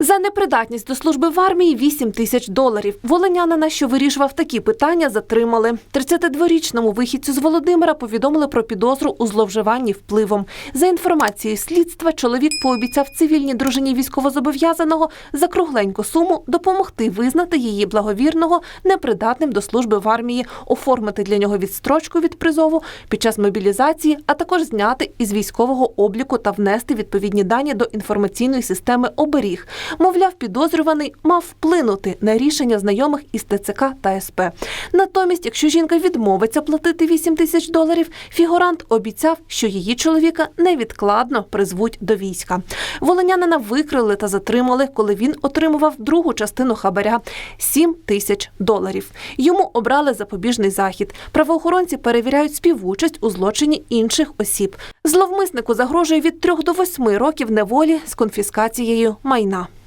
За непридатність до служби в армії 8 тисяч доларів. Волинянина, що вирішував такі питання, затримали. 32-річному вихідцю з Володимира повідомили про підозру у зловживанні впливом. За інформацією слідства, чоловік пообіцяв цивільній дружині військовозобов'язаного за кругленьку суму допомогти визнати її благовірного непридатним до служби в армії, оформити для нього відстрочку від призову під час мобілізації, а також зняти із військового обліку та внести відповідні дані до інформаційної системи оберіг. Мовляв, підозрюваний мав вплинути на рішення знайомих із ТЦК та СП. Натомість, якщо жінка відмовиться платити 8 тисяч доларів, фігурант обіцяв, що її чоловіка невідкладно призвуть до війська. Волинянина викрили та затримали, коли він отримував другу частину хабаря 7 тисяч доларів. Йому обрали запобіжний захід. Правоохоронці перевіряють співучасть у злочині інших осіб. Зловмиснику загрожує від 3 до 8 років неволі з конфіскацією майна.